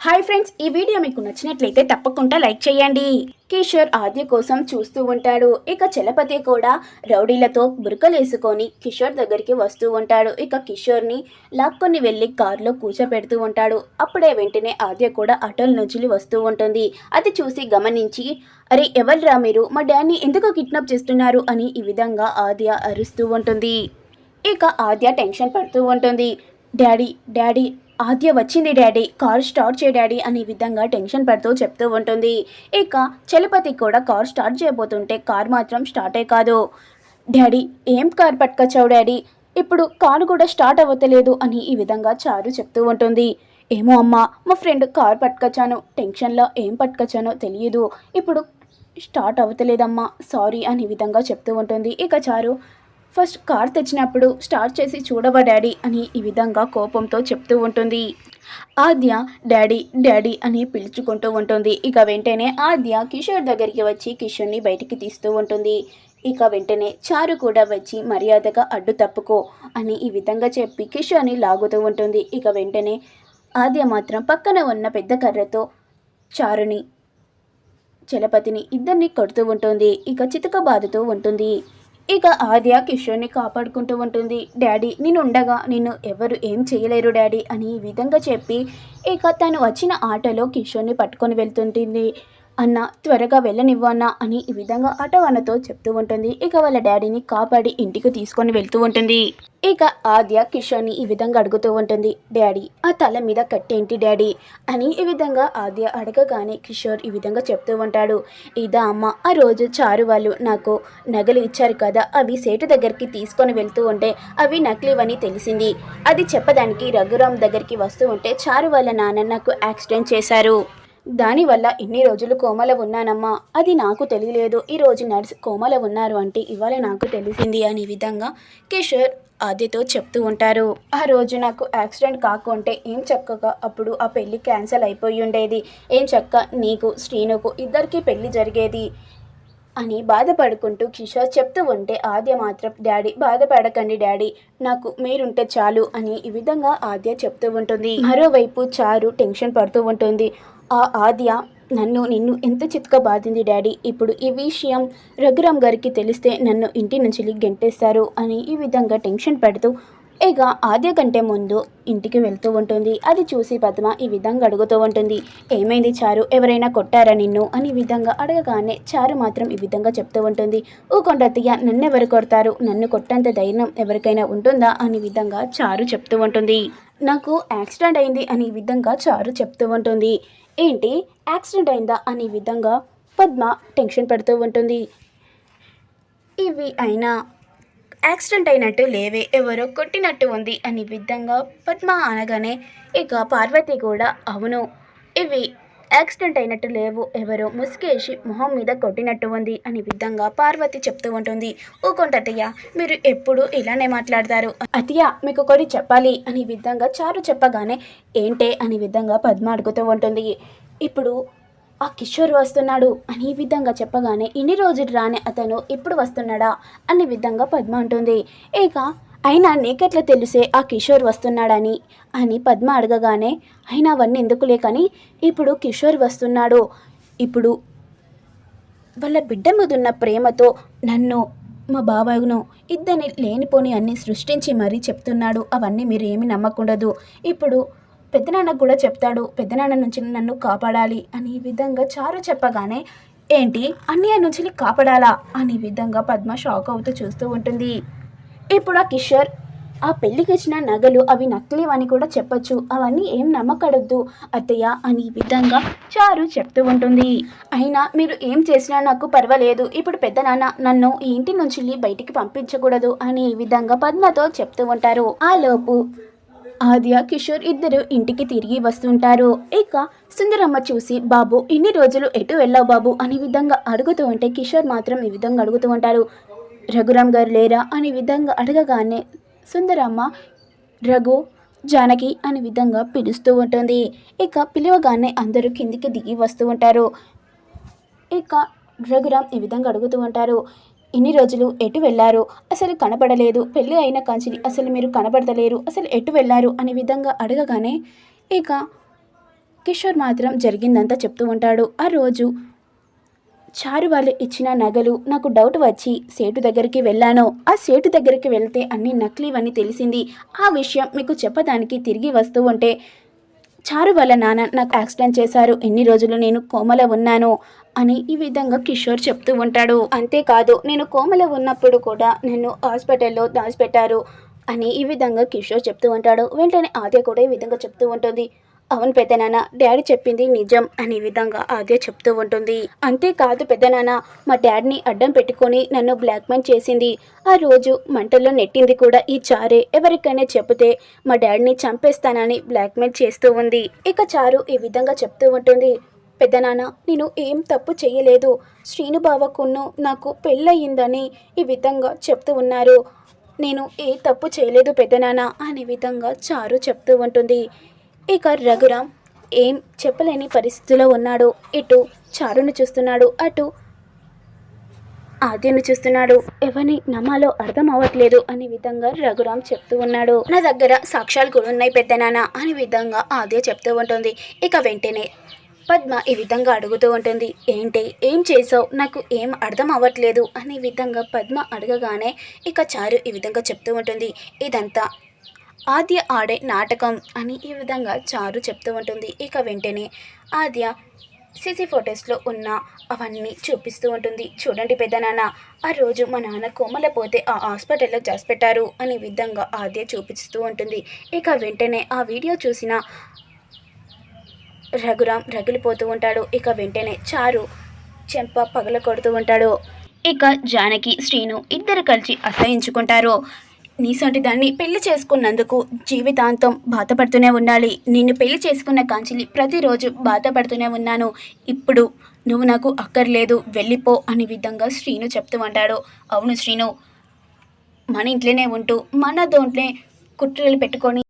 Hi friends ఈ video మీకు నచ్చినట్లయితే తప్పకుండా లైక్ చేయండి. కిషోర్ ఆద్య కోసం చూస్తూ ఉంటాడు. ఇక చలపతి కూడా రౌడీలతో బురకలేసుకొని కిషోర్ దగ్గరికి వస్తూ ఉంటాడు. ఇక కిషోర్ని లాక్కొని వెళ్ళి కారులో కూర్చోపెడుతూ ఉంటాడు. అప్పుడే వెంటనే ఆద్య కూడా అటల్ నుంచి వస్తూ ఉంటుంది. అది చూసి గమనించి అరే ఎవర్రా మీరు? మా డాడీని ఎందుకు కిడ్నాప్ చేస్తున్నారు? అని ఈ విధంగా ఆద్య అరుస్తూ ఉంటుంది. ఇక ఆద్య టెన్షన్ పడుతూ ఉంటుంది. డాడీ డాడీ ఆద్య వచ్చింది డాడీ. కార్ స్టార్ట్ చేయ డాడీ అనే విధంగా టెన్షన్ పడుతూ చెప్తూ ఉంటుంది. ఇక చలపతి కూడా కార్ స్టార్ట్ చేయబోతుంటే కార్ మాత్రం స్టార్టే కాదు. డాడీ ఏం కార్ పట్టుకొచ్చావు డాడీ? ఇప్పుడు కారు కూడా స్టార్ట్ అవ్వతలేదు అని ఈ విధంగా చారు చెప్తూ ఉంటుంది. ఏమో అమ్మా మా ఫ్రెండ్ కార్ పట్టుకొచ్చాను. టెన్షన్లో ఏం పట్టుకొచ్చానో తెలియదు. ఇప్పుడు స్టార్ట్ అవ్వతలేదమ్మా సారీ అని విధంగా చెప్తూ ఉంటుంది. ఇక చారు ఫస్ట్ కార్ తెచ్చినప్పుడు స్టార్ట్ చేసి చూడవా డాడీ అని ఈ విధంగా కోపంతో చెప్తూ ఉంటుంది. ఆద్య డాడీ డాడీ అని పిలుచుకుంటూ ఉంటుంది. ఇక వెంటనే ఆద్య కిషోర్ దగ్గరికి వచ్చి కిషోర్ని బయటికి తీస్తూ ఉంటుంది. ఇక వెంటనే చారు కూడా వచ్చి మర్యాదగా అడ్డు తప్పుకో అని ఈ విధంగా చెప్పి కిషోర్ని లాగుతూ ఉంటుంది. ఇక వెంటనే ఆద్య మాత్రం పక్కన ఉన్న పెద్ద కర్రతో చారుని చలపతిని ఇద్దరిని కొడుతూ ఉంటుంది. ఇక చితక బాదుతూ ఉంటుంది. ఇక ఆద్య కిషోర్ని కాపాడుకుంటూ ఉంటుంది. డాడీ నేను ఉండగా నిన్ను ఎవరు ఏం చేయలేరు డాడీ అని ఈ విధంగా చెప్పి ఇక తను వచ్చిన ఆటలో కిషోర్ని పట్టుకొని వెళ్తుంటుంది. అన్న త్వరగా వెళ్ళనివ్వు అన్న అని ఈ విధంగా ఆటో అన్నతో చెప్తూ ఉంటుంది. ఇక వాళ్ళ డాడీని కాపాడి ఇంటికి తీసుకొని వెళ్తూ ఉంటుంది. ఇక ఆద్య కిషోర్ని ఈ విధంగా అడుగుతూ ఉంటుంది. డాడీ ఆ తల మీద కట్టేంటి డాడీ? అని ఈ విధంగా ఆద్య అడగగానే కిషోర్ ఈ విధంగా చెప్తూ ఉంటాడు. ఇదా అమ్మ ఆ రోజు చారు వాళ్ళు నాకు నగలు ఇచ్చారు కదా అవి సేటు దగ్గరికి తీసుకొని వెళ్తూ ఉంటే అవి నకిలీవని తెలిసింది. అది చెప్పడానికి రఘురామ్ దగ్గరికి వస్తూ ఉంటే చారు వాళ్ళ నాన్న నాకు యాక్సిడెంట్ చేశారు. దానివల్ల ఇన్ని రోజులు కోమల ఉన్నానమ్మా. అది నాకు తెలియలేదు. ఈరోజు నర్స్ కోమల ఉన్నారు అంటే ఇవాళ నాకు తెలిసింది అనే విధంగా కిషోర్ ఆద్యతో చెప్తూ ఉంటారు. ఆ రోజు నాకు యాక్సిడెంట్ కాకుంటే ఏం చక్కగా అప్పుడు ఆ పెళ్ళి క్యాన్సిల్ అయిపోయి ఉండేది. ఏం చక్క నీకు శ్రీనుకు ఇద్దరికి పెళ్ళి జరిగేది. అని బాధపడుకుంటూ కిషోర్ చెప్తూ ఉంటే ఆద్య మాత్రం డాడీ బాధపడకండి డాడీ. నాకు మీరుంటే చాలు అని ఈ విధంగా ఆద్య చెప్తూ ఉంటుంది. మరోవైపు చారు టెన్షన్ పడుతూ ఉంటుంది. ఆ ఆద్య నన్ను నిన్ను ఎంత చిత్క బాధింది డాడీ. ఇప్పుడు ఈ విషయం రఘురామ్ గారికి తెలిస్తే నన్ను ఇంటి నుంచి గెంటేస్తారు అని ఈ విధంగా టెన్షన్ పెడుతూ ఇక ఆద్య కంటే ముందు ఇంటికి వెళ్తూ ఉంటుంది. అది చూసి పద్మ ఈ విధంగా అడుగుతూ ఉంటుంది. ఏమైంది చారు? ఎవరైనా కొట్టారా నిన్ను? అని ఈ విధంగా అడగగానే చారు మాత్రం ఈ విధంగా చెప్తూ ఉంటుంది. ఊకొండతయ్య నన్ను ఎవరు కొడతారు? నన్ను కొట్టంత ధైర్యం ఎవరికైనా ఉంటుందా? అని విధంగా చారు చెప్తూ ఉంటుంది. నాకు యాక్సిడెంట్ అయింది అని ఈ విధంగా చారు చెప్తూ ఉంటుంది. ఏంటి? యాక్సిడెంట్ అయిందా? అని ఈ విధంగా పద్మ టెన్షన్ పడుతూ ఉంటుంది. ఇవి అయినా యాక్సిడెంట్ అయినట్టు లేవే ఎవరో కొట్టినట్టు ఉంది అని విధంగా పద్మ అనగానే ఇక పార్వతి కూడా అవును. ఇవి యాక్సిడెంట్ అయినట్టు లేవు ఎవరో ముసుగేసి మొహం మీద కొట్టినట్టు ఉంది అని విధంగా పార్వతి చెప్తూ ఉంటుంది. ఊకొంట అతయ్య మీరు ఎప్పుడు ఇలానే మాట్లాడతారు? అతయ్య మీకు ఒకటి చెప్పాలి అని విధంగా చారు చెప్పగానే ఏంటే? అని విధంగా పద్మ అడుగుతూ ఉంటుంది. ఇప్పుడు ఆ కిషోర్ వస్తున్నాడు అని ఈ విధంగా చెప్పగానే ఇన్ని రోజులు రాని అతను ఇప్పుడు వస్తున్నాడా అనే విధంగా పద్మ అంటుంది. ఇక అయినా నీకెట్లా తెలిసే ఆ కిషోర్ వస్తున్నాడని? అని పద్మ అడగగానే అయినా అవన్నీ ఎందుకులే కానీ ఇప్పుడు కిషోర్ వస్తున్నాడు. ఇప్పుడు వాళ్ళ బిడ్డ మీద ఉన్న ప్రేమతో నన్ను మా బాబాయ్ను ఇద్దరిని లేనిపోని అన్ని సృష్టించి మరీ చెప్తున్నాడు. అవన్నీ మీరు ఏమి నమ్మకూడదు. ఇప్పుడు పెద్దనాన్నకు కూడా చెప్తాడు పెద్దనాన్న నుంచి నన్ను కాపాడాలి అని ఈ విధంగా చారు చెప్పగానే ఏంటి అన్నయ్య నుంచి కాపాడాలా? అని విధంగా పద్మ షాక్ అవుతూ చూస్తూ ఉంటుంది. ఇప్పుడు ఆ కిషోర్ ఆ పెళ్ళికి ఇచ్చిన నగలు అవి నకిలీవని కూడా చెప్పొచ్చు. అవన్నీ ఏం నమ్మకడద్దు అత్తయ్య అని ఈ విధంగా చారు చెప్తూ ఉంటుంది. అయినా మీరు ఏం చేసినా నాకు పర్వాలేదు. ఇప్పుడు పెద్ద నాన్న నన్ను ఈ ఇంటి నుంచి బయటికి పంపించకూడదు అని ఈ విధంగా పద్మతో చెప్తూ ఉంటారు. ఆ లోపు ఆద్య కిషోర్ ఇద్దరు ఇంటికి తిరిగి వస్తుంటారు. ఇక సుందరమ్మ చూసి బాబు ఇన్ని రోజులు ఎటు వెళ్ళావు బాబు? అనే విధంగా అడుగుతూ ఉంటే కిషోర్ మాత్రం ఈ విధంగా అడుగుతూ ఉంటారు రఘురామ్ గారు లేరా? అనే విధంగా అడగగానే సుందరమ్మ రఘు జానకి అనే విధంగా పిలుస్తూ ఉంటుంది. ఇక పిలవగానే అందరూ కిందికి దిగి వస్తూ ఉంటారు. ఇక రఘురామ్ ఈ విధంగా అడుగుతూ ఉంటారు. ఇన్ని రోజులు ఎటు వెళ్ళారు అసలు కనబడలేదు పెళ్ళి అయిన కాంచిని అసలు మీరు కనబడతలేరు అసలు ఎటు వెళ్ళారు అనే విధంగా అడగగానే ఇక కిషోర్ మాత్రం జరిగిందంతా చెప్తూ ఉంటాడు. ఆ రోజు చారు వాళ్ళు ఇచ్చిన నగలు నాకు డౌట్ వచ్చి సేటు దగ్గరికి వెళ్ళాను. ఆ సేటు దగ్గరికి వెళ్తే అన్ని నకిలీవని తెలిసింది. ఆ విషయం మీకు చెప్పడానికి తిరిగి వస్తూ ఉంటే చారు వాళ్ళ నాన్న నాకు యాక్సిడెంట్ చేశారు. ఎన్ని రోజులు నేను కోమల ఉన్నాను. అని ఈ విధంగా కిషోర్ చెప్తూ ఉంటాడు. అంతేకాదు నేను కోమల ఉన్నప్పుడు కూడా నన్ను హాస్పిటల్లో దాచిపెట్టారు అని ఈ విధంగా కిషోర్ చెప్తూ ఉంటాడు. వెంటనే ఆద్య కూడా ఈ విధంగా చెప్తూ ఉంటుంది. అవును పెద్దనాన్న డాడీ చెప్పింది నిజం అని విధంగా ఆద్య చెప్తూ ఉంటుంది. అంతేకాదు పెద్దనాన్న మా డాడీని అడ్డం పెట్టుకొని నన్ను బ్లాక్మెయిల్ చేసింది. ఆ రోజు మంటల్లో నెట్టింది కూడా ఈ చారే. ఎవరికైనా చెబితే మా డాడీని చంపేస్తానని బ్లాక్మెయిల్ చేస్తూ ఉంది. ఇక చారు ఈ విధంగా చెప్తూ ఉంటుంది. పెద్దనాన్న నేను ఏం తప్పు చేయలేదు. శ్రీనుబావకును నాకు పెళ్ళయిందని ఈ విధంగా చెప్తూ ఉన్నారు. నేను ఏ తప్పు చేయలేదు పెద్దనాన్న అనే విధంగా చారు చెప్తూ ఉంటుంది. ఇక రఘురామ్ ఏం చెప్పలేని పరిస్థితిలో ఉన్నాడు. ఇటు చారును చూస్తున్నాడు అటు ఆద్యను చూస్తున్నాడు. ఎవరిని నమ్మాలో అర్థం అవ్వట్లేదు అనే విధంగా రఘురామ్ చెప్తూ ఉన్నాడు. నా దగ్గర సాక్ష్యాలు కూడా ఉన్నాయి పెద్దనాన్న అనే విధంగా ఆద్య చెప్తూ ఉంటుంది. ఇక వెంటనే పద్మ ఈ విధంగా అడుగుతూ ఉంటుంది. ఏంటి? ఏం చేసావు నాకు ఏం అర్థం అవ్వట్లేదు అనే విధంగా పద్మ అడగగానే ఇక చారు ఈ విధంగా చెప్తూ ఉంటుంది. ఇదంతా ఆద్య ఆడే నాటకం అని ఈ విధంగా చారు చెప్తూ ఉంటుంది. ఇక వెంటనే ఆద్య సీసీ ఫొటోస్లో ఉన్న అవన్నీ చూపిస్తూ ఉంటుంది. చూడండి పెద్దనాన్న ఆ రోజు మా నాన్న కోమల పోతే ఆ హాస్పిటల్లో చేసి పెట్టారు అనే విధంగా ఆద్య చూపిస్తూ ఉంటుంది. ఇక వెంటనే ఆ వీడియో చూసిన రఘురాం రగిలిపోతూ ఉంటాడు. ఇక వెంటనే చారు చెంప పగల కొడుతూ ఉంటాడు. ఇక జానకి శ్రీను ఇద్దరు కలిసి అసహించుకుంటారు. నీసంటి దాన్ని పెళ్ళి చేసుకున్నందుకు జీవితాంతం బాధపడుతూనే ఉండాలి. నిన్ను పెళ్ళి చేసుకున్న కాంచిలి ప్రతిరోజు బాధపడుతూనే ఉన్నాను. ఇప్పుడు నువ్వు నాకు అక్కర్లేదు వెళ్ళిపో అనే విధంగా శ్రీను చెప్తూ ఉంటాడు. అవును శ్రీను మన ఇంట్లోనే ఉంటూ మన దోంట్లే కుట్రలు పెట్టుకొని